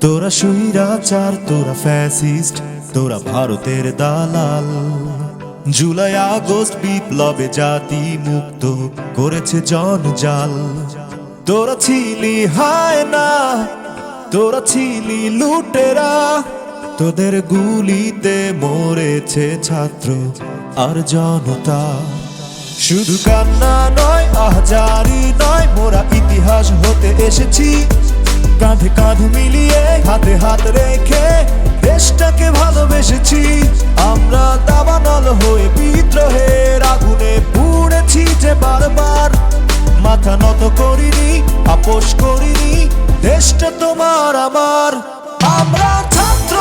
তোরা স্বৈরাচার, তোরা ফ্যাসিস্ট, তোরা ভারতের দালাল। জুলাই, আগস্ট বিপ্লবে জাতি মুক্ত করেছে জনজাল তোরা ছিলি হায় না, তোরা ছিলি লুটেরা। তোদের গুলিতে মরেছে ছাত্র আর জনতা। শুধু কান্না নয়, আহজারি নয়, মোরা ইতিহাস হতে এসেছি। কাঁধে কাঁধ মিলিয়ে হাতে হাত রেখে দেশটাকে ভালোবেসেছি। আমরা দাবানল হয়ে বিদ্রোহের আগুনে পুড়েছি যে বারবার। মাথা নত করিনি, আপোষ করিনি, দেশটা তোমার আমার। আমরা ছাত্র,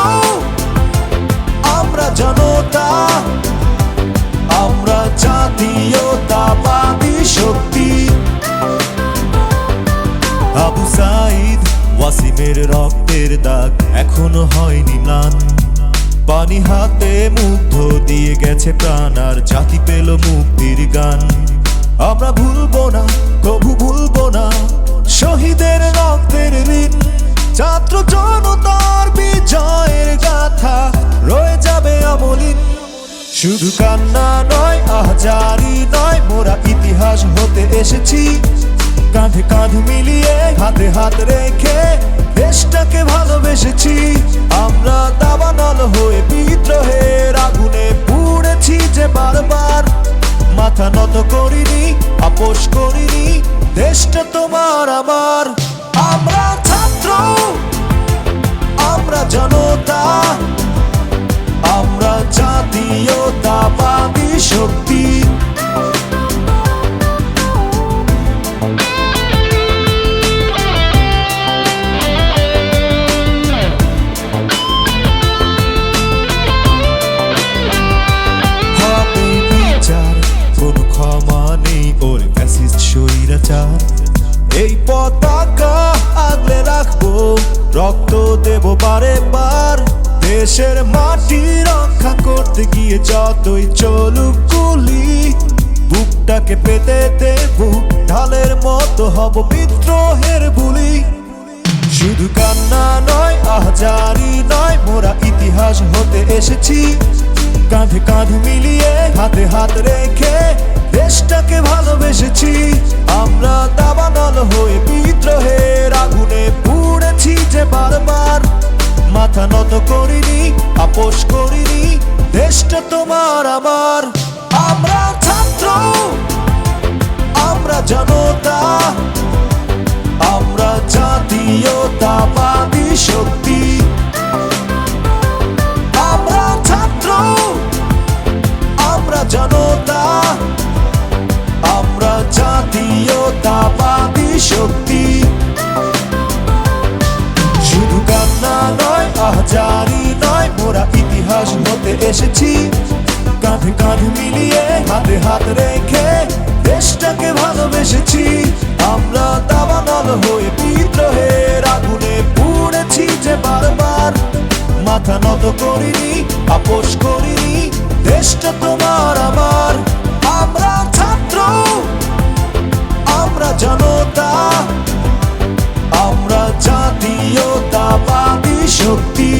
আমরা জনতা ওয়াসিমের রক্তের দাগ এখনও হয়নি ম্লান পানি হাতে মুগ্ধ দিয়ে গেছে প্রাণ, আর জাতি পেল মুক্তির গান। আমরা ভুলবো না কভু ভুলবো না, শহীদের রক্তের ঋণ। ছাত্র জনতার বিজয়ের গাথা রয়ে যাবে অমলিন। শুধু কান্না নয় আহজারি নয়, মোরা ইতিহাস হতে এসেছি। কাঁধে কাঁধ মিলিয়ে হাতে হাত রেখে দেশটাকে ভালোবেসেছি। আমরা দাবানল হয়ে বিদ্রোহের আগুনে পুড়েছি যে বারবার। মাথা নত করিনি, আপোষ করিনি, দেশটা তোমার আমার। আমরা বারে বার। দেশের মাটি রক্ষা করতে গিয়ে যতই চলুক গুলি, বুকটাকে পেতে দেব, ঢালের মতো হব বিদ্রোহের বুলি। শুধু কান্না নয়, আহজারি নয়, মোরা ইতিহাস হতে এসেছি। কাঁধে কাঁধ মিলিয়ে হাতে হাত রেখে দেশটাকে ভালোবেসেছি। আমরা দাবানল হয়ে মাথা নত করিনি, আপোষ করিনি, দেশটা তোমার আমার। আমরা ছাত্র, আমরা জনতা, আমরা জাতীয়তাবাদী শক্তি। এসেছি। কাঁধে কাঁধ মিলিয়ে হাতে হাত রেখে দেশটাকে ভালোবেসেছি। আমরা দাবানল হয়ে বিদ্রোহের আগুনে পুড়েছি যে বারবার। মাথা নত করিনি, আপোষ করিনি, দেশটা তোমার আমার। আমরা ছাত্র, আমরা জনতা। আমরা জাতীয়তাবাদী শক্তি।